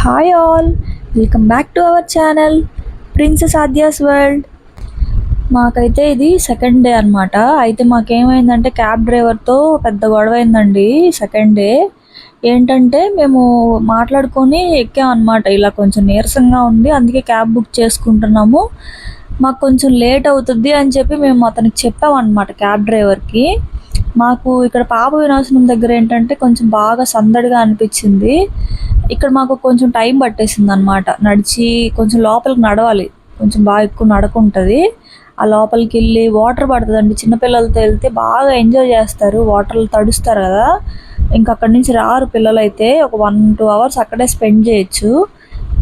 Hi all welcome back to our channel princess Aadya's world మాకైతే ఇది second day అనమాట అయితే మాకేమైందంటే క్యాబ్ డ్రైవర్తో పెద్ద గొడవ అయిందండి సెకండ్ డే ఏంటంటే మేము మాట్లాడుకొని ఎక్కామన్నమాట ఇలా కొంచెం నీరసంగా ఉంది అందుకే క్యాబ్ బుక్ చేసుకుంటున్నాము. మాకు కొంచెం లేట్ అవుతుంది అని చెప్పి మేము అతనికి చెప్పామన్నమాట క్యాబ్ డ్రైవర్కి మాకు ఇక్కడ పాప వినాశనం దగ్గర ఏంటంటే కొంచెం బాగా సందడిగా అనిపించింది. ఇక్కడ మాకు కొంచెం టైం పట్టేసింది అనమాట నడిచి కొంచెం లోపలికి నడవాలి. కొంచెం బాగా ఎక్కువ నడక ఉంటుంది ఆ లోపలికి వెళ్ళి వాటర్ పడుతుందండి. చిన్నపిల్లలతో వెళ్తే బాగా ఎంజాయ్ చేస్తారు. వాటర్లు తడుస్తారు కదా. ఇంకా అక్కడి నుంచి రారు పిల్లలు అయితే ఒక వన్ టూ అవర్స్ అక్కడే స్పెండ్ చేయొచ్చు.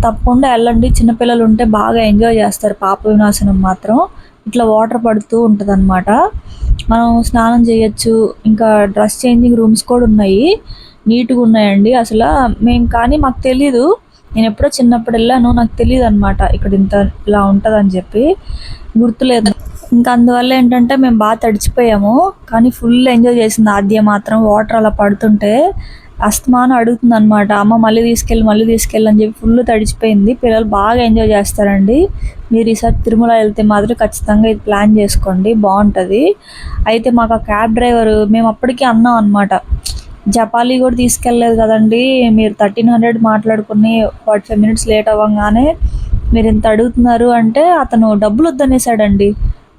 తప్పకుండా వెళ్ళండి. చిన్నపిల్లలు ఉంటే బాగా ఎంజాయ్ చేస్తారు. పాప వినాశనం మాత్రం. ఇట్లా వాటర్ పడుతూ ఉంటుంది మనం స్నానం చేయొచ్చు. ఇంకా డ్రెస్ చేంజింగ్ రూమ్స్ కూడా ఉన్నాయి. నీట్గా ఉన్నాయండి అసలు. మేము కానీ మాకు తెలీదు. నేను ఎప్పుడో చిన్నప్పుడు వెళ్ళాను. నాకు తెలియదు అనమాట ఇక్కడ ఇంత ఇలా ఉంటుందని చెప్పి. గుర్తులేదు. ఇంకా అందువల్ల ఏంటంటే మేము బాగా తడిచిపోయాము. కానీ ఫుల్ ఎంజాయ్ చేసింది. ఆద్య మాత్రం వాటర్ అలా పడుతుంటే అస్తమానం అడుగుతుంది అనమాట అమ్మ మళ్ళీ తీసుకెళ్ళి మళ్ళీ తీసుకెళ్ళి అని చెప్పి ఫుల్ తడిచిపోయింది. పిల్లలు బాగా ఎంజాయ్ చేస్తారండి. మీరు ఈసారి తిరుమల వెళ్తే మాత్రం ఖచ్చితంగా ఇది ప్లాన్ చేసుకోండి. బాగుంటుంది. అయితే మాకు ఆ క్యాబ్ డ్రైవర్ మేము అప్పటికే అన్నాం అనమాట జపాలి కూడా తీసుకెళ్ళలేదు కదండి. మీరు థర్టీన్ హండ్రెడ్ మాట్లాడుకుని ఫార్టీ ఫైవ్ మినిట్స్ లేట్ అవ్వగానే మీరు ఇంత అడుగుతున్నారు అంటే అతను డబ్బులు వద్దనేసాడండి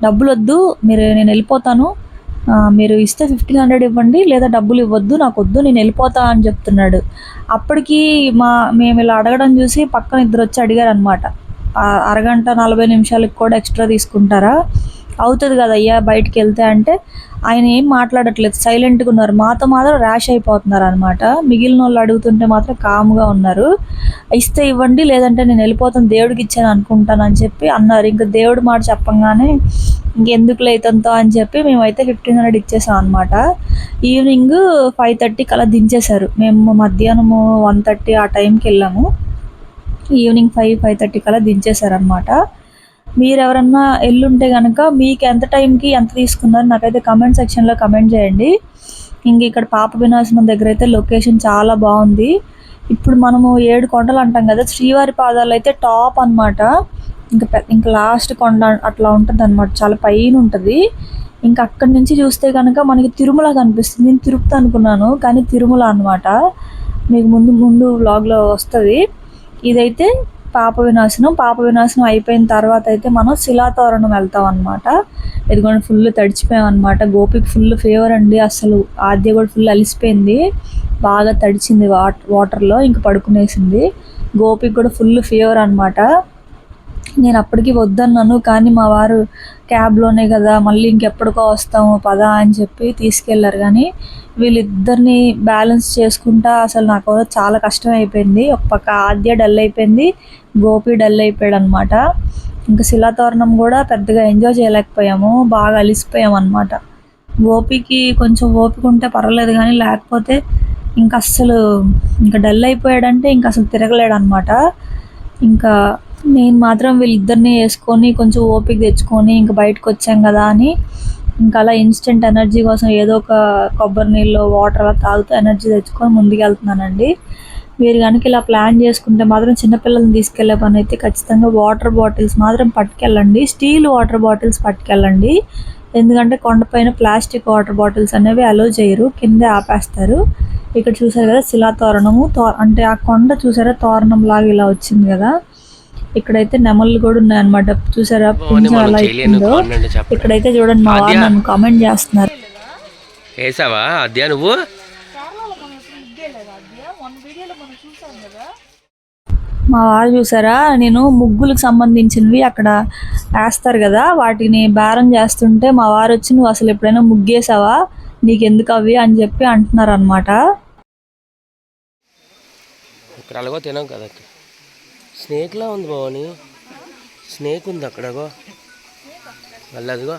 డబ్బులు వద్దు మీరు నేను వెళ్ళిపోతాను. మీరు ఇస్తే ఫిఫ్టీన్ హండ్రెడ్ ఇవ్వండి లేదా డబ్బులు ఇవ్వద్దు నాకు వద్దు నేను వెళ్ళిపోతా అని చెప్తున్నాడు. అప్పటికి మా మేము ఇలా అడగడం చూసి పక్కన ఇద్దరు వచ్చి అడిగారు అనమాట అరగంట నలభై నిమిషాలకు కూడా ఎక్స్ట్రా తీసుకుంటారా? అవుతుంది కదా అయ్యా బయటికి వెళ్తే అంటే. ఆయన ఏం మాట్లాడట్లేదు సైలెంట్గా ఉన్నారు. మాతో మాత్రం ర్యాష్ అయిపోతున్నారు అనమాట మిగిలిన వాళ్ళు అడుగుతుంటే మాత్రం కామ్గా ఉన్నారు. ఇస్తే ఇవ్వండి లేదంటే నేను వెళ్ళిపోతాను దేవుడికి ఇచ్చాను అనుకుంటాను అని చెప్పి అన్నారు. ఇంకా దేవుడు మాట చెప్పంగానే ఇంకెందుకు లేతంతో అని చెప్పి మేమైతే ఫిఫ్టీన్ హండ్రెడ్ ఇచ్చేసాం అనమాట ఈవినింగ్ ఫైవ్ థర్టీకి అలా దించేశారు. మేము మధ్యాహ్నము వన్ థర్టీ ఆ టైంకి వెళ్ళాము. ఈవినింగ్ ఫైవ్ ఫైవ్ థర్టీకి అలా దించేశారనమాట మీరు ఎవరన్నా ఎల్లుంటే కనుక మీకు ఎంత టైంకి ఎంత తీసుకున్నారు నాకైతే కమెంట్ సెక్షన్లో కమెంట్ చేయండి. ఇంక ఇక్కడ పాప వినాశనం దగ్గర అయితే లొకేషన్ చాలా బాగుంది. ఇప్పుడు మనము ఏడు కొండలు అంటాం కదా శ్రీవారి పాదాలు అయితే టాప్ అన్నమాట. ఇంకా ఇంకా లాస్ట్ కొండ అట్లా ఉంటుంది అనమాట చాలా పైన ఉంటుంది. ఇంకా అక్కడి నుంచి చూస్తే కనుక మనకి తిరుమల కనిపిస్తుంది. నేను తిరుపతి అనుకున్నాను కానీ తిరుమల అనమాట మీకు ముందు ముందు వ్లాగ్లో వస్తుంది. ఇదైతే పాప వినాశనం. పాప వినాశనం అయిపోయిన తర్వాత అయితే మనం శిలాతోరణం వెళ్తాం అనమాట ఇదిగోండి ఫుల్ తడిచిపోయాం అనమాట గోపికి ఫుల్ ఫీవర్ అండి అసలు. ఆద్య కూడా ఫుల్ అలిసిపోయింది. బాగా తడిచింది వాట్ వాటర్లో ఇంక పడుకునేసింది. గోపికి కూడా ఫుల్ ఫీవర్ అనమాట నేను అప్పటికి వద్దన్నాను కానీ మా వారు క్యాబ్లోనే కదా మళ్ళీ ఇంకెప్పటికో వస్తాము పదా అని చెప్పి తీసుకెళ్ళారు కానీ వీళ్ళిద్దరిని బ్యాలెన్స్ చేసుకుంటా అసలు నాకు చాలా కష్టం అయిపోయింది ఒక పక్క ఆద్య డల్ అయిపోయింది గోపి డల్ అయిపోయాడు అనమాట ఇంకా శిలాతోరణం కూడా పెద్దగా ఎంజాయ్ చేయలేకపోయాము బాగా అలిసిపోయాం అనమాట గోపికి కొంచెం ఓపిక ఉంటే పర్వాలేదు కానీ లేకపోతే ఇంకా అస్సలు ఇంకా డల్ అయిపోయాడంటే ఇంకా అసలు తిరగలేడు అనమాట ఇంకా నేను మాత్రం వీళ్ళిద్దరిని వేసుకొని కొంచెం ఓపిక తెచ్చుకొని ఇంక బయటకు వచ్చాం కదా అని ఇంకా అలా ఇన్స్టెంట్ ఎనర్జీ కోసం ఏదో ఒక కొబ్బరి నీళ్ళు వాటర్ అలా తాగుతూ ఎనర్జీ తెచ్చుకొని ముందుకు వెళ్తున్నానండి మీరు కనుక ఇలా ప్లాన్ చేసుకుంటే మాత్రం చిన్నపిల్లల్ని తీసుకెళ్ళే పని అయితే ఖచ్చితంగా వాటర్ బాటిల్స్ మాత్రం పట్టుకెళ్ళండి. స్టీల్ వాటర్ బాటిల్స్ పట్టుకెళ్ళండి. ఎందుకంటే కొండపైన ప్లాస్టిక్ వాటర్ బాటిల్స్ అనేవి అలో చేయరు కిందే ఆపేస్తారు. ఇక్కడ చూసారు కదా శిలా తోరణము తో అంటే ఆ కొండ చూసారా తోరణం లాగా ఇలా వచ్చింది కదా. ఇక్కడైతే నెమళ్ళు కూడా ఉన్నాయన్నమాట. చూసారా? పుంజ ఎలా ఎక్కిందో ఇక్కడైతే చూడండి మా వారు నన్ను కామెంట్ చేస్తున్నారు. వేసావా అద్యా నువ్వు? మా వారు చూసారా? నేను ముగ్గులకు సంబంధించినవి అక్కడ వేస్తారు కదా వాటిని బేరం చేస్తుంటే మా వారు వచ్చి నువ్వు అసలు ఎప్పుడైనా ముగ్గేసావా? నీకెందుకు అవి? అని చెప్పి అంటున్నారు అనమాట ఇక్కడ అలాగో తినాం కదా స్నేక్లా ఉంది బావని. స్నేక్ ఉంది అక్కడగో మళ్ళీ అదిగో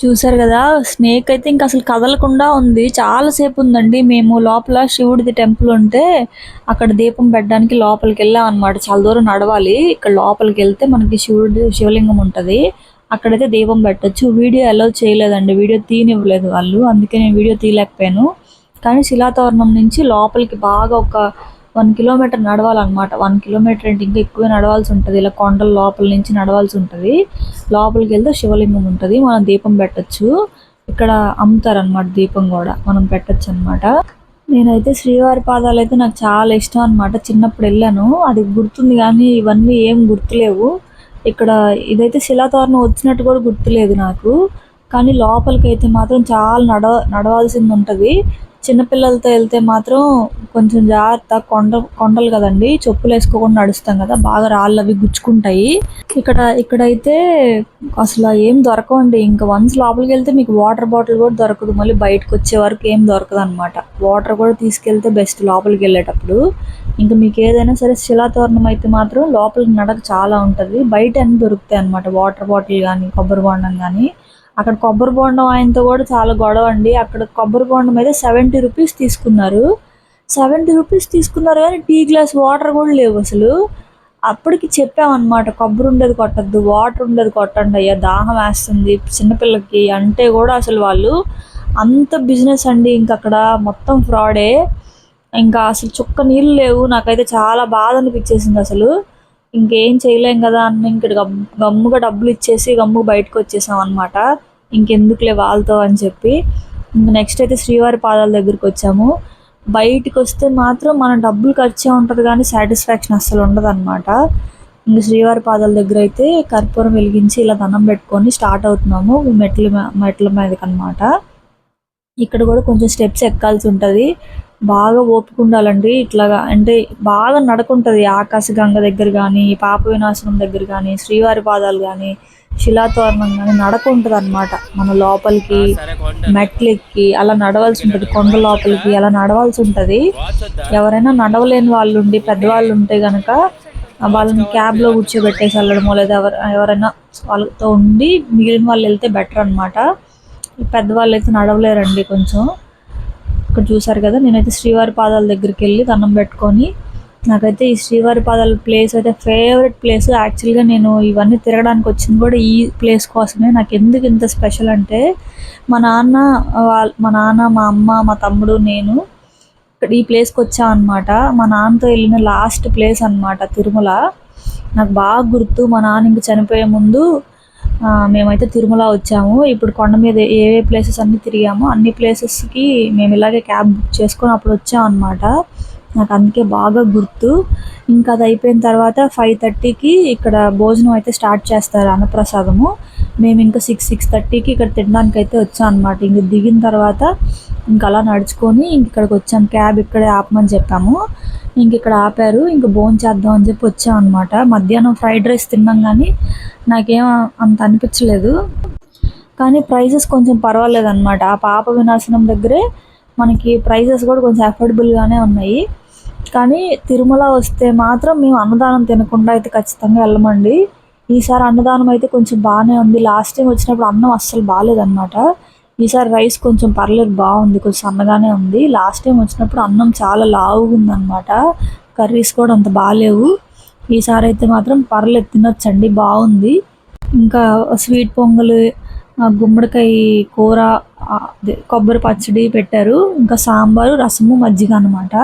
చూసారు కదా స్నేక్ అయితే ఇంకా అసలు కదలకుండా ఉంది. చాలా సేపు ఉందండి. మేము లోపల శివుడిది టెంపుల్ ఉంటే అక్కడ దీపం పెట్టడానికి లోపలికి వెళ్ళాం అనమాట చాలా దూరం నడవాలి. ఇక్కడ లోపలికి వెళ్తే మనకి శివుడి శివలింగం ఉంటుంది. అక్కడైతే దీపం పెట్టచ్చు. వీడియో అలౌ చేయలేదండి. వీడియో తీనివ్వలేదు వాళ్ళు. అందుకే నేను వీడియో తీయలేకపోయాను. కానీ శిలాతోరణం నుంచి లోపలికి బాగా ఒక వన్ కిలోమీటర్ నడవాలన్నమాట. వన్ కిలోమీటర్ అంటే ఇంకా ఎక్కువ నడవాల్సి ఉంటుంది. ఇలా కొండల లోపల నుంచి నడవాల్సి ఉంటుంది. లోపలికి వెళ్తే శివలింగం ఉంటుంది. మనం దీపం పెట్టొచ్చు. ఇక్కడ అమ్ముతారనమాట దీపం కూడా. మనం పెట్టొచ్చు అనమాట నేనైతే శ్రీవారి పాదాలు అయితే నాకు చాలా ఇష్టం అనమాట చిన్నప్పుడు వెళ్ళాను. అది గుర్తుంది కానీ ఇవన్నీ ఏం గుర్తులేవు. ఇక్కడ ఇదైతే శిలాతోరణం వచ్చినట్టు కూడా గుర్తులేదు నాకు. కానీ లోపలికి అయితే మాత్రం చాలా నడవ నడవాల్సింది ఉంటుంది. చిన్నపిల్లలతో వెళ్తే మాత్రం కొంచెం జాగ్రత్త కొండ కొండలు కదండి. చెప్పులు వేసుకోకుండా నడుస్తాం కదా. బాగా రాళ్ళు అవి గుచ్చుకుంటాయి. ఇక్కడ ఇక్కడైతే అసలు ఏం దొరకవండి. ఇంకా వన్స్ లోపలికి వెళ్తే మీకు వాటర్ బాటిల్ కూడా దొరకదు. మళ్ళీ బయటకు వచ్చే వరకు ఏం దొరకదు అనమాట వాటర్ కూడా తీసుకెళ్తే బెస్ట్ లోపలికి వెళ్ళేటప్పుడు. ఇంకా మీకు ఏదైనా సరే శిలాతోరణం అయితే మాత్రం లోపలికి నడక చాలా ఉంటుంది. బయట అన్ని దొరుకుతాయి అనమాట వాటర్ బాటిల్ కానీ కొబ్బరి బొండం కానీ అక్కడ కొబ్బరి బొండం ఆయనతో కూడా చాలా గొడవ అండి. అక్కడ కొబ్బరి బొండం అయితే సెవెంటీ రూపీస్ తీసుకున్నారు. సెవెంటీ రూపీస్ తీసుకున్నారు కానీ టీ గ్లాస్ వాటర్ కూడా లేవు అసలు. అప్పటికి చెప్పామన్నమాట కొబ్బరి ఉండేది కొట్టద్దు వాటర్ ఉండేది కొట్టండి అయ్యా దాహం వేస్తుంది చిన్నపిల్లకి అంటే కూడా అసలు వాళ్ళు అంత బిజినెస్ అండి. ఇంక అక్కడ మొత్తం ఫ్రాడే. ఇంకా అసలు చుక్క నీళ్ళు లేవు. నాకైతే చాలా బాధ అనిపించేసింది అసలు. ఇంకేం చేయలేం కదా అన్న ఇంక గమ్- గమ్ముగా డబ్బులు ఇచ్చేసి గమ్ముగా బయటకు వచ్చేసాం అనమాట ఇంకెందుకులే వాళ్ళతో అని చెప్పి ఇంక నెక్స్ట్ అయితే శ్రీవారి పాదాల దగ్గరికి వచ్చాము. బయటికి వస్తే మాత్రం మన డబ్బులు ఖర్చే ఉంటుంది కానీ సాటిస్ఫాక్షన్ అస్సలు ఉండదు అనమాట ఇంక శ్రీవారి పాదాల దగ్గర అయితే కర్పూరం వెలిగించి ఇలా దండం పెట్టుకొని స్టార్ట్ అవుతున్నాము. మెట్ల మెట్ల మీదకి అనమాట ఇక్కడ కూడా కొంచెం స్టెప్స్ ఎక్కాల్సి ఉంటుంది. బాగా ఓపిక ఉండాలండి. ఇట్లాగా అంటే బాగా నడకుంటుంది. ఆకాశగంగ దగ్గర కానీ పాప వినాశనం దగ్గర కానీ శ్రీవారి పాదాలు కానీ శిలాతోరణం కానీ నడక ఉంటుంది అనమాట మన లోపలికి మెట్లెక్కి అలా నడవాల్సి ఉంటుంది కొండ లోపలికి అలా నడవాల్సి ఉంటుంది ఎవరైనా నడవలేని వాళ్ళు ఉండి పెద్దవాళ్ళు ఉంటే కనుక వాళ్ళని క్యాబ్లో కూర్చోబెట్టేసి వెళ్ళడమో లేదా ఎవరు ఎవరైనా వాళ్ళతో ఉండి మిగిలిన వాళ్ళు వెళ్తే బెటర్ అనమాట పెద్దవాళ్ళు అయితే నడవలేరండి కొంచెం. ఇక్కడ చూసారు కదా నేనైతే శ్రీవారి పాదాల దగ్గరికి వెళ్ళి దండం పెట్టుకొని నాకైతే ఈ శ్రీవారి పాదాల ప్లేస్ అయితే ఫేవరెట్ ప్లేస్ యాక్చువల్గా నేను ఇవన్నీ తిరగడానికి వచ్చింది కూడా ఈ ప్లేస్ కోసమే. నాకు ఎందుకు ఇంత స్పెషల్ అంటే మా నాన్న వాళ్ళ మా నాన్న మా అమ్మ మా తమ్ముడు నేను ఇక్కడ ఈ ప్లేస్కి వచ్చామన్నమాట మా నాన్నతో వెళ్ళిన లాస్ట్ ప్లేస్ అనమాట తిరుమల. నాకు బాగా గుర్తు మా నాన్న ఇంక చనిపోయే ముందు మేమైతే తిరుమల వచ్చాము. ఇప్పుడు కొండ మీద ఏ ఏ ప్లేసెస్ అన్నీ తిరిగామో అన్ని ప్లేసెస్కి మేము ఇలాగే క్యాబ్ బుక్ చేసుకొని అప్పుడు వచ్చాం అనమాట నాకు అందుకే బాగా గుర్తు. ఇంకా అది అయిపోయిన తర్వాత ఫైవ్ థర్టీకి ఇక్కడ భోజనం అయితే స్టార్ట్ చేస్తారు అన్నప్రసాదము. మేము ఇంకా సిక్స్ సిక్స్ థర్టీకి ఇక్కడ తినడానికి అయితే వచ్చాం అనమాట ఇంక దిగిన తర్వాత ఇంక అలా నడుచుకొని ఇంక ఇక్కడికి వచ్చాం. క్యాబ్ ఇక్కడే ఆపమని చెప్పాము. ఇంక ఇక్కడ ఆపారు. ఇంక భోజనం చేద్దాం అని చెప్పి వచ్చాం అనమాట మధ్యాహ్నం ఫ్రైడ్ రైస్ తిన్నాం కానీ నాకేం అంత అనిపించలేదు. కానీ ప్రైజెస్ కొంచెం పర్వాలేదు అనమాట ఆ పాప వినాశనం దగ్గరే మనకి ప్రైజెస్ కూడా కొంచెం అఫోర్డబుల్గానే ఉన్నాయి. కానీ తిరుమల వస్తే మాత్రం మేము అన్నదానం తినకుండా అయితే ఖచ్చితంగా వెళ్ళమండి. ఈసారి అన్నదానం అయితే కొంచెం బాగానే ఉంది. లాస్ట్ టైం వచ్చినప్పుడు అన్నం అస్సలు బాగాలేదన్నమాట ఈసారి రైస్ కొంచెం పర్లేదు బాగుంది కొంచెం సన్నగానే ఉంది. లాస్ట్ టైం వచ్చినప్పుడు అన్నం చాలా లావుగా ఉందన్నమాట. కర్రీస్ కూడా అంత బాగాలేవు ఈసారి అయితే మాత్రం పర్లేదు తినొచ్చండి బాగుంది. ఇంకా స్వీట్ పొంగల్ గుమ్మడికాయ కూర అదే కొబ్బరి పచ్చడి పెట్టారు. ఇంకా సాంబారు రసము మజ్జిగ అనమాట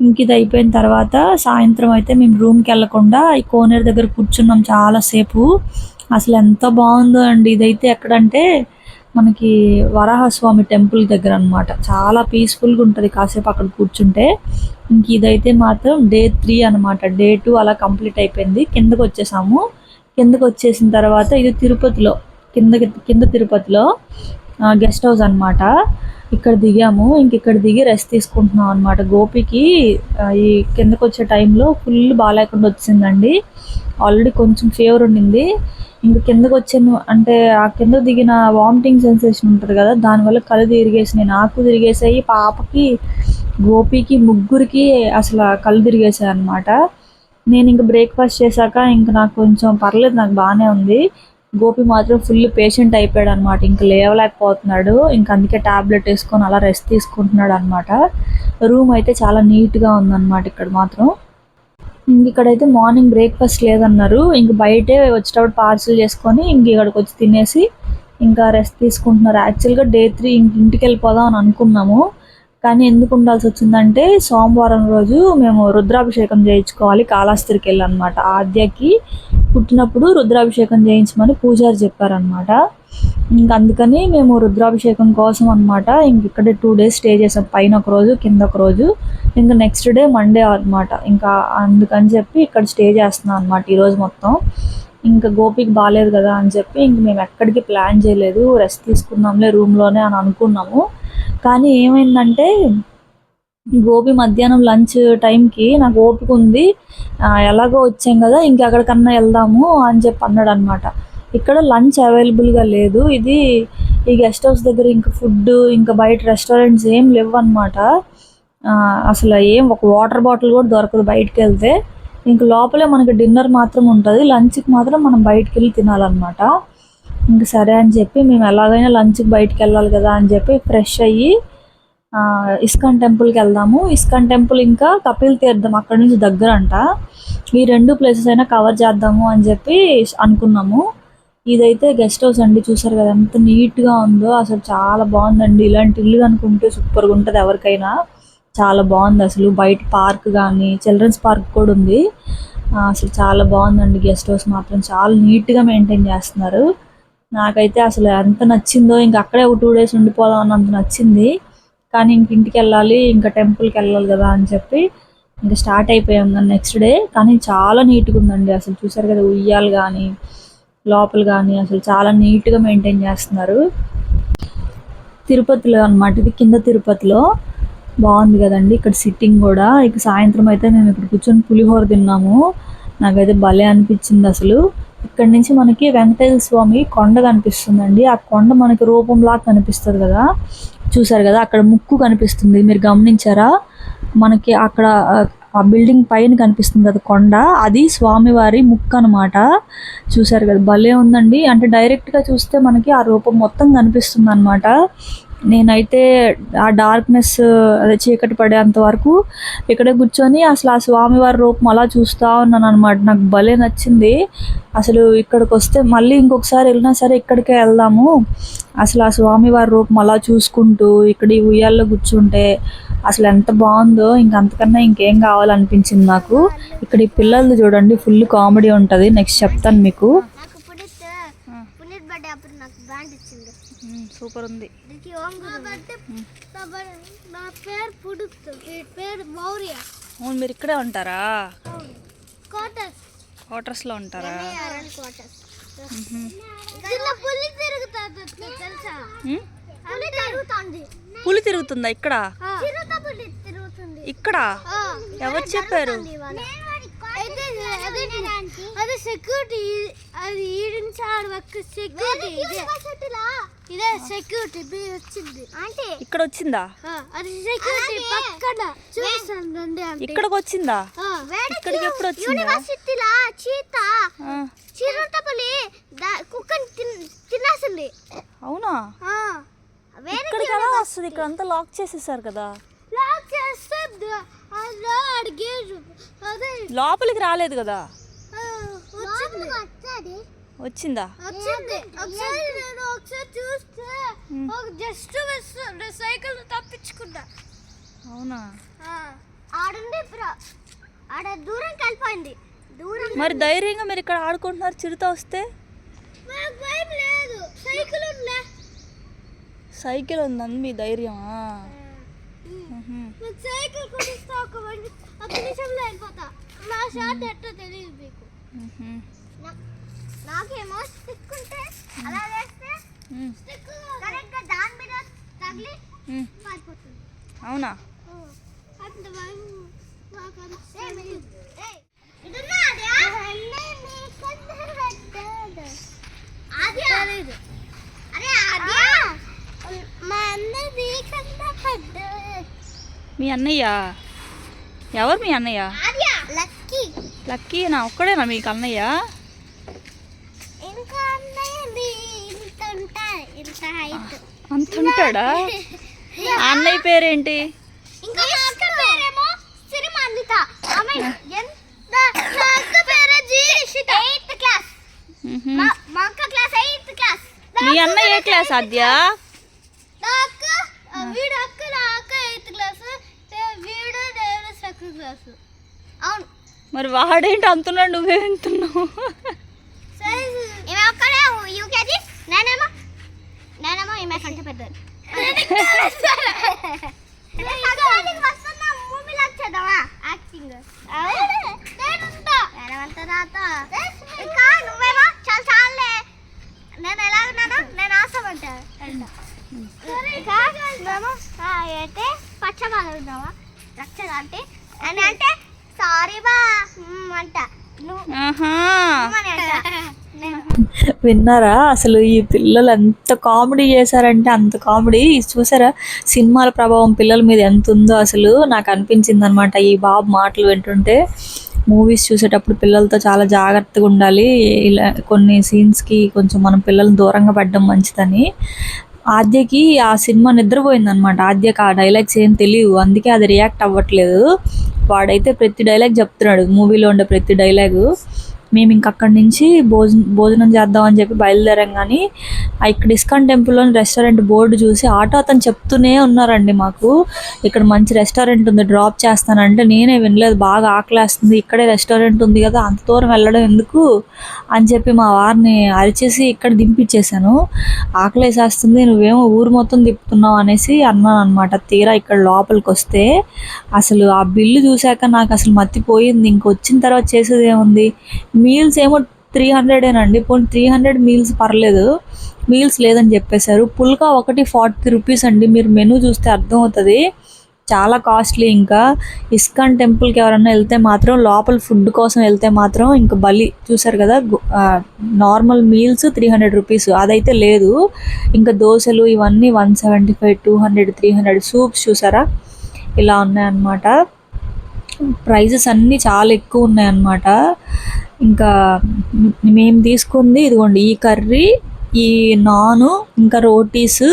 ఇంక ఇది అయిపోయిన తర్వాత సాయంత్రం అయితే మేము రూమ్కి వెళ్ళకుండా ఈ కోనేరు దగ్గర కూర్చున్నాం చాలాసేపు అసలు ఎంత బాగుందో అండి. ఇదైతే ఎక్కడంటే మనకి వరాహస్వామి టెంపుల్ దగ్గర అన్నమాట. చాలా పీస్ఫుల్గా ఉంటుంది కాసేపు అక్కడ కూర్చుంటే. ఇంక ఇదైతే మాత్రం డే త్రీ అనమాట డే టూ అలా కంప్లీట్ అయిపోయింది. కిందకు వచ్చేసాము. కిందకు వచ్చేసిన తర్వాత ఇది తిరుపతిలో కిందకి కింద తిరుపతిలో గెస్ట్ హౌస్ అనమాట ఇక్కడ దిగాము. ఇంక ఇక్కడ దిగి రెస్ట్ తీసుకుంటున్నాం అనమాట గోపికి ఈ కిందకు వచ్చే టైంలో ఫుల్ బాగాలేకుండా వచ్చిందండి. ఆల్రెడీ కొంచెం ఫీవర్ ఉండింది. ఇంక కిందకు వచ్చాను అంటే ఆ కింద దిగిన వామిటింగ్ సెన్సేషన్ ఉంటుంది కదా దానివల్ల కళ్ళు తిరిగేసినాయి. నాకు తిరిగేసాయి పాపకి గోపికి ముగ్గురికి అసలు కళ్ళు తిరిగేసాయి అనమాట నేను ఇంక బ్రేక్ఫాస్ట్ చేశాక ఇంక నాకు కొంచెం పర్లేదు నాకు బాగానే ఉంది. గోపి మాత్రం ఫుల్ పేషెంట్ అయిపోయాడు అనమాట ఇంకా లేవలేకపోతున్నాడు. ఇంకా అందుకే టాబ్లెట్ వేసుకొని అలా రెస్ట్ తీసుకుంటున్నాడు అనమాట రూమ్ అయితే చాలా నీట్గా ఉందన్నమాట ఇక్కడ మాత్రం. ఇంక ఇక్కడైతే మార్నింగ్ బ్రేక్ఫాస్ట్ లేదన్నారు. ఇంక బయటే వచ్చేటప్పుడు పార్సిల్ చేసుకొని ఇంక ఇక్కడికి వచ్చి తినేసి ఇంకా రెస్ట్ తీసుకుంటున్నారు. యాక్చువల్గా డే త్రీ ఇంక ఇంటికి వెళ్ళిపోదాం అని అనుకున్నాము. కానీ ఎందుకు ఉండాల్సి వచ్చిందంటే సోమవారం రోజు మేము రుద్రాభిషేకం చేయించుకోవాలి కాళాస్త్రికి వెళ్ళాలన్నమాట. ఆద్యకి పుట్టినప్పుడు రుద్రాభిషేకం చేయించమని పూజారి చెప్పారనమాట ఇంక అందుకని మేము రుద్రాభిషేకం కోసం అనమాట ఇంక ఇక్కడే టూ డేస్ స్టే చేసాం. పైన ఒక రోజు కింద ఒక రోజు. ఇంకా నెక్స్ట్ డే మండే అనమాట ఇంకా అందుకని చెప్పి ఇక్కడ స్టే చేస్తున్నాం అనమాట ఈరోజు మొత్తం. ఇంకా గోపికి బాగాలేదు కదా అని చెప్పి ఇంక మేము ఎక్కడికి ప్లాన్ చేయలేదు. రెస్ట్ తీసుకుందాంలే రూమ్లోనే అని అనుకున్నాము. కానీ ఏమైందంటే గోపి మధ్యాహ్నం లంచ్ టైంకి నాకు ఓపిక ఉంది. ఎలాగో వచ్చాం కదా ఇంకెక్కడికన్నా వెళ్దాము అని చెప్పి అన్నాడు అనమాట ఇక్కడ లంచ్ అవైలబుల్గా లేదు. ఇది ఈ గెస్ట్ హౌస్ దగ్గర ఇంకా ఫుడ్ ఇంకా బయట రెస్టారెంట్స్ ఏం లేవు అనమాట అసలు ఏం ఒక వాటర్ బాటిల్ కూడా దొరకదు బయటకు వెళ్తే. ఇంక లోపలే మనకి డిన్నర్ మాత్రం ఉంటుంది. లంచ్కి మాత్రం మనం బయటకు వెళ్ళి తినాలన్నమాట. ఇంక సరే అని చెప్పి మేము ఎలాగైనా లంచ్కి బయటకు వెళ్ళాలి కదా అని చెప్పి ఫ్రెష్ అయ్యి ఇస్కాన్ టెంపుల్కి వెళ్దాము. ఇస్కాన్ టెంపుల్ ఇంకా కపిల్ తీర్థం అక్కడ నుంచి దగ్గర అంట ఈ రెండు ప్లేసెస్ అయినా కవర్ చేద్దాము అని చెప్పి అనుకున్నాము. ఇదైతే గెస్ట్ హౌస్ అండి చూసారు కదా ఎంత నీట్గా ఉందో. అసలు చాలా బాగుందండి. ఇలాంటి ఇల్లు అనుకుంటే సూపర్గా ఉంటుంది ఎవరికైనా. చాలా బాగుంది అసలు. బయట పార్క్ కానీ చిల్డ్రన్స్ పార్క్ కూడా ఉంది. అసలు చాలా బాగుందండి గెస్ట్ హౌస్ మాత్రం. చాలా నీట్గా మెయింటైన్ చేస్తున్నారు. నాకైతే అసలు ఎంత నచ్చిందో ఇంకా అక్కడే ఒక టూ డేస్ ఉండిపోదాం అన్నంత నచ్చింది. కానీ ఇంక ఇంటికి వెళ్ళాలి ఇంకా టెంపుల్కి వెళ్ళాలి కదా అని చెప్పి ఇంకా స్టార్ట్ అయిపోయాం కానీ నెక్స్ట్ డే కానీ చాలా నీట్గా ఉందండి. అసలు చూసారు కదా ఉయ్యాలు కానీ లోపల కానీ అసలు చాలా నీట్గా మెయింటైన్ చేస్తున్నారు. తిరుపతిలో అన్నమాట. ఇది కింద తిరుపతిలో. బాగుంది కదండి. ఇక్కడ సిట్టింగ్ కూడా. ఇక సాయంత్రం అయితే మేము ఇక్కడ కూర్చొని పులిహోర తిన్నాము. నాకైతే భలే అనిపించింది అసలు. ఇక్కడ నుంచి మనకి వెంకటేశ్వర స్వామి కొండ కనిపిస్తుందండి. ఆ కొండ మనకి రూపంలా కనిపిస్తుంది కదా. చూసారు కదా అక్కడ ముక్కు కనిపిస్తుంది. మీరు గమనించారా? మనకి అక్కడ ఆ, బిల్డింగ్ పైన కనిపిస్తుంది కదా కొండ. అది స్వామివారి ముక్కు అనమాట చూసారు కదా భలే ఉందండి. అంటే డైరెక్ట్గా చూస్తే మనకి ఆ రూపం మొత్తం కనిపిస్తుంది అనమాట నేనైతే ఆ డార్క్నెస్ అదే చీకటి పడేంత వరకు ఇక్కడే కూర్చొని అసలు ఆ స్వామివారి రూపం అలా చూస్తూ ఉన్నాను అనమాట నాకు భలే నచ్చింది. అసలు ఇక్కడికి వస్తే మళ్ళీ ఇంకొకసారి వెళ్ళినా సరే ఇక్కడికే వెళ్దాము. అసలు ఆ స్వామివారి రూపం అలా చూసుకుంటూ ఇక్కడ ఈ ఉయ్యాల్లో కూర్చుంటే అసలు ఎంత బాగుందో ఇంక అంతకన్నా ఇంకేం కావాలనిపించింది నాకు. ఇక్కడ ఈ పిల్లలు చూడండి ఫుల్ కామెడీ ఉంటుంది. నెక్స్ట్ చెప్తాను మీకు. నాకు పునీత్ పునీత్ బర్త్డే అప్పుడు నాకు బ్యాండ్ ఇచ్చింది సూపర్ ఉంది. నా బర్త్డే నా బర్- నా పేరు పుడుతు ఈ పేరు మౌర్య అవును మీరు ఇక్కడే ఉంటారా? కోటర్స్ క్వార్టర్స్లో ఉంటారా? పులి తిరుగుతుంది తెలుసా? పులి తిరుగుతుంది. పులి తిరుగుతుందా ఇక్కడ? ఇక్కడ. ఎవరు చెప్పారు? అదే- అది సెక్యూరిటీ అది ఈడించి ఆడ ఒక్క సెక్యూరిటీ ఇదే. ఇదే సెక్యూరిటీ వచ్చింది. అంటే ఇక్కడ వచ్చిందా? అది సెక్యూరిటీ పక్కన. అంటే ఇక్కడికి వచ్చిందా? ఆ, ఇక్కడికి ఎప్పుడు వచ్చిందా? యూనివర్సిటీలో చీత? చిరుతపల్లి కుక్కని తిన్- తినేసింది అవునా? ఇక్కడికి ఎలా వస్తుంది? ఇక్కడ అంతా లాక్ చేసేసారు కదా. లాక్ చేస్తే లోపలికి రాలేదు కదా? ఆ, వచ్చింది. వచ్చిందా? వచ్చింది. ఒకసారి నేను ఒకసారి చూస్తే ఒక జస్ట్ సైకిల్ తప్పించుకున్నా. అవునా? ఆడుండి ఆడ దూరం కలిపోయింది. దూరం మరి ధైర్యంగా మీరు ఇక్కడ ఆడుకుంటున్నారు చిరుత వస్తే? మాకు భయం లేదు. సైకిల్ ఉండే సైకిల్ ఉందని మీ ధైర్యమా? సైకిల్ కొనిస్తా ఒక వన్- ఒక నిమిషంలో వెళ్ళిపోతా నా షార్ట్ ఎట్టో తెలియదు మీకు నాకేమో స్టిక్ ఉంటే అలా వేస్తే స్టిక్ కరెక్ట్గా దాని మీద తగిలి. పారిపోతుంది అవునా అంత అదే? అరే. మా అన్నయ్య? ఎవరు మీ అన్నయ్య. లక్కీ. లక్కీ నా ఒక్కడేనా మీకు అన్నయ్య? అన్నయ్య అంత ఉంటాడా? అన్నయ్య పేరేంటి? ఇంకా మా అక్క పేరేమో సిరిమందిత ఆమె ఎంత మా అక్క పేరు జీ ఎయిత్ క్లాస్. మా మా అక్క క్లాస్ ఎయిత్ క్లాస్. మీ అన్న ఏ క్లాస్ ఆ, వీడు అక్క నా అక్క ఎయిత్ క్లాస్ వీడు నేను సెకండ్ క్లాస్ అవును. మరి వాడేంటి అంటున్నాడు నువ్వే వింటున్నావు ఈమె ఒక్కడే యూకేజీ నేనేమో? నేనేమో ఈమె కంటే నేను ఎలా ఉన్నాను నేను ఆసమంటా మేము అయితే రక్షణ అంటే? అని అంటే సారీ బా అంట. విన్నారా? అసలు ఈ పిల్లలు ఎంత కామెడీ చేశారంటే అంత కామెడీ. చూసారా? సినిమాల ప్రభావం పిల్లల మీద ఎంత ఉందో అసలు నాకు అనిపించింది అనమాట ఈ బాబు మాటలు వింటుంటే. మూవీస్ చూసేటప్పుడు పిల్లలతో చాలా జాగ్రత్తగా ఉండాలి. ఇలా కొన్ని సీన్స్కి కొంచెం మనం పిల్లల్ని దూరంగా పెట్టడం మంచిదని. ఆద్యకి ఆ సినిమా నిద్రపోయింది అనమాట ఆద్యకి ఆ డైలాగ్స్ ఏం తెలియవు అందుకే అది రియాక్ట్ అవ్వట్లేదు. వాడైతే ప్రతి డైలాగ్ చెప్తున్నాడు. మూవీలో ఉండే ప్రతి డైలాగు మేము ఇంక అక్కడి నుంచి భోజనం భోజనం చేద్దామని చెప్పి బయలుదేరాం కానీ ఆ ఇక్కడ ఇస్కాన్ టెంపుల్లోని రెస్టారెంట్ బోర్డు చూసి ఆటో అతను చెప్తూనే ఉన్నారండి మాకు. ఇక్కడ మంచి రెస్టారెంట్ ఉంది డ్రాప్ చేస్తానంటే నేనే వినలేదు బాగా ఆకలేస్తుంది ఇక్కడే రెస్టారెంట్ ఉంది కదా అంత దూరం వెళ్ళడం ఎందుకు అని చెప్పి మా వారిని అరిచేసి ఇక్కడ దింపించేశాను ఆకలేసేస్తుంది నువ్వేమో ఊరు మొత్తం తిప్పుతున్నావు అనేసి అన్నాను అనమాట తీరా ఇక్కడ లోపలికి వస్తే అసలు ఆ బిల్లు చూశాక నాకు అసలు మర్చిపోయింది ఇంకొచ్చిన తర్వాత చేసేది ఏముంది? మీల్స్ ఏమో త్రీ హండ్రెడేనండి పోనీ త్రీ హండ్రెడ్ మీల్స్ పర్లేదు. మీల్స్ లేదని చెప్పేశారు. పుల్కా ఒకటి ఫార్టీ రూపీస్ అండి. మీరు మెనూ చూస్తే అర్థమవుతుంది. చాలా కాస్ట్లీ ఇంకా. ఇస్కాన్ టెంపుల్కి ఎవరన్నా వెళ్తే మాత్రం లోపల ఫుడ్ కోసం వెళ్తే మాత్రం ఇంకా బలి. చూసారు కదా normal meals three hundred rupees అదైతే లేదు. ఇంకా దోశలు ఇవన్నీ one seventy five two hundred three hundred soups చూసారా? ఇలా ఉన్నాయన్నమాట. ప్రైజెస్ అన్నీ చాలా ఎక్కువ ఉన్నాయన్నమాట. ఇంకా మేము తీసుకుంది ఇదిగోండి ఈ కర్రీ ఈ నాను ఇంకా రోటీస్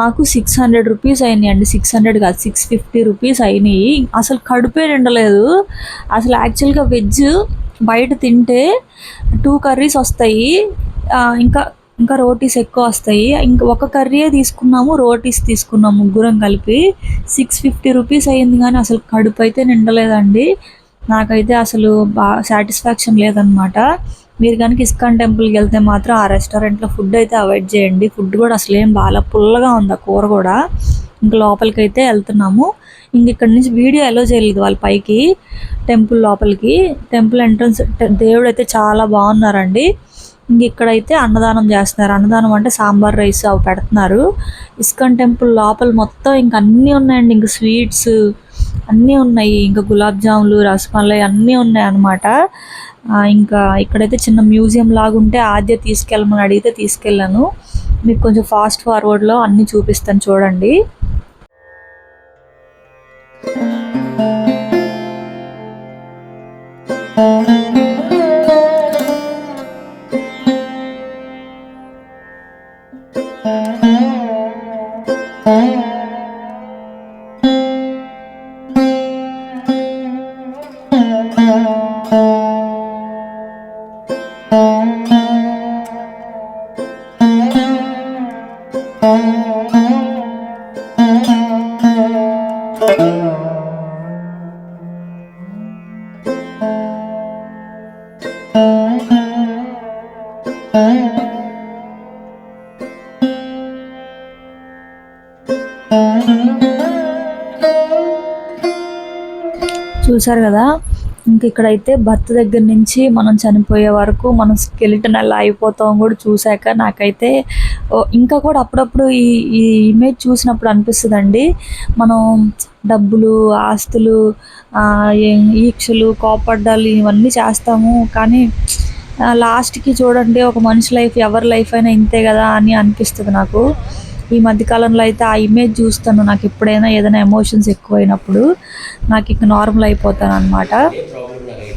మాకు సిక్స్ హండ్రెడ్ రూపీస్ అయినాయి అండి సిక్స్ హండ్రెడ్ కాదు సిక్స్ ఫిఫ్టీ రూపీస్ అయినాయి. అసలు కడుపే నిండలేదు. అసలు యాక్చువల్గా వెజ్ బయట తింటే టూ కర్రీస్ వస్తాయి. ఇంకా ఇంకా రోటీస్ ఎక్కువ వస్తాయి. ఇంకా ఒక కర్రీయే తీసుకున్నాము రోటీస్ తీసుకున్నాము ముగ్గురం కలిపి. సిక్స్ ఫిఫ్టీ రూపీస్ అయ్యింది కానీ అసలు కడుపు అయితే నిండలేదండి. నాకైతే అసలు బాగా సాటిస్ఫాక్షన్ లేదనమాట మీరు కనుక ఇస్కాన్ టెంపుల్కి వెళ్తే మాత్రం ఆ రెస్టారెంట్లో ఫుడ్ అయితే అవాయిడ్ చేయండి. ఫుడ్ కూడా అసలు ఏం బాగా పుల్లగా ఉంది ఆ కూర కూడా. ఇంకా లోపలికి అయితే వెళ్తున్నాము. ఇంక ఇక్కడ నుంచి వీడియో అలో చేయలేదు వాళ్ళ పైకి టెంపుల్ లోపలికి. టెంపుల్ ఎంట్రన్స్ దేవుడు అయితే చాలా బాగున్నారండి. ఇక్కడైతే అన్నదానం చేస్తున్నారు. అన్నదానం అంటే సాంబార్ రైస్ అవి పెడుతున్నారు. ఇస్కాన్ టెంపుల్ లోపల మొత్తం ఇంక అన్నీ ఉన్నాయండి. ఇంక స్వీట్స్ అన్నీ ఉన్నాయి. ఇంకా గులాబ్ జాములు రసమలై అన్నీ ఉన్నాయి అన్నమాట. ఇంకా ఇక్కడైతే చిన్న మ్యూజియం లాగా ఉంటే ఆద్య తీసుకెళ్ళమని అడిగితే తీసుకెళ్ళాను. మీకు కొంచెం ఫాస్ట్ ఫార్వర్డ్లో అన్నీ చూపిస్తాను చూడండి. చూసారు కదా? ఇంక ఇక్కడైతే భర్త దగ్గర నుంచి మనం చనిపోయే వరకు మనం స్కెలిటన్ ఎలా అయిపోతాం కూడా చూశాక నాకైతే ఇంకా కూడా అప్పుడప్పుడు ఈ ఈ ఇమేజ్ చూసినప్పుడు అనిపిస్తుందండి. మనం డబ్బులు ఆస్తులు ఈక్షలు కోపడ్డాలు ఇవన్నీ చేస్తాము. కానీ లాస్ట్కి చూడండి ఒక మనిషి లైఫ్ ఎవరి లైఫ్ అయినా ఇంతే కదా అని అనిపిస్తుంది నాకు. ఈ మధ్యకాలంలో అయితే ఆ ఇమేజ్ చూస్తాను. నాకు ఎప్పుడైనా ఏదైనా ఎమోషన్స్ ఎక్కువైనప్పుడు నాకు ఇక నార్మల్ అయిపోతాను అనమాట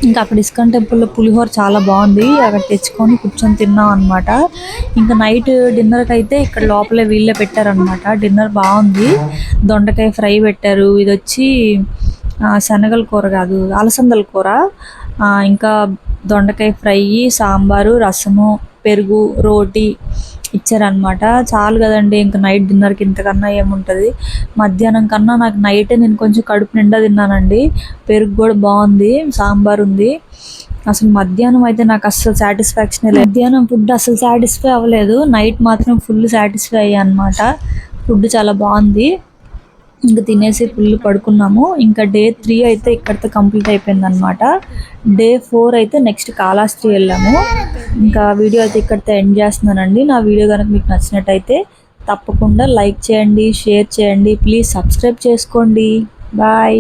ఇంకా అక్కడ ఇస్కాన్ టెంపుల్లో పులిహోర చాలా బాగుంది. అక్కడ తెచ్చుకొని కూర్చొని తిన్నాం అనమాట ఇంకా నైట్ డిన్నర్కి అయితే ఇక్కడ లోపలే వీళ్ళే పెట్టారనమాట డిన్నర్ బాగుంది. దొండకాయ ఫ్రై పెట్టారు. ఇది వచ్చి శనగల కూర కాదు అలసందల కూర. ఇంకా దొండకాయ ఫ్రై సాంబారు రసము పెరుగు రోటీ ఇచ్చారనమాట చాలు కదండి ఇంకా నైట్ డిన్నర్కి ఇంతకన్నా ఏముంటుంది? మధ్యాహ్నం కన్నా నాకు నైటే నేను కొంచెం కడుపు నిండా తిన్నానండి. పెరుగు కూడా బాగుంది సాంబార్ ఉంది. అసలు మధ్యాహ్నం అయితే నాకు అస్సలు సాటిస్ఫాక్షన్ లేదు. మధ్యాహ్నం ఫుడ్ అసలు సాటిస్ఫై అవ్వలేదు. నైట్ మాత్రం ఫుల్ సాటిస్ఫై అయ్యా అనమాట ఫుడ్ చాలా బాగుంది. ఇంకా తినేసి ఫుల్ పడుకున్నాము. ఇంకా డే త్రీ అయితే ఇక్కడితో కంప్లీట్ అయిపోయింది అనమాట డే ఫోర్ అయితే నెక్స్ట్ కాళహస్తి వెళ్ళాము. ఇంకా వీడియో అయితే ఇక్కడితో ఎండ్ చేస్తున్నానండి. నా వీడియో కనుక మీకు నచ్చినట్టయితే తప్పకుండా లైక్ చేయండి షేర్ చేయండి. ప్లీజ్ సబ్స్క్రైబ్ చేసుకోండి. బాయ్.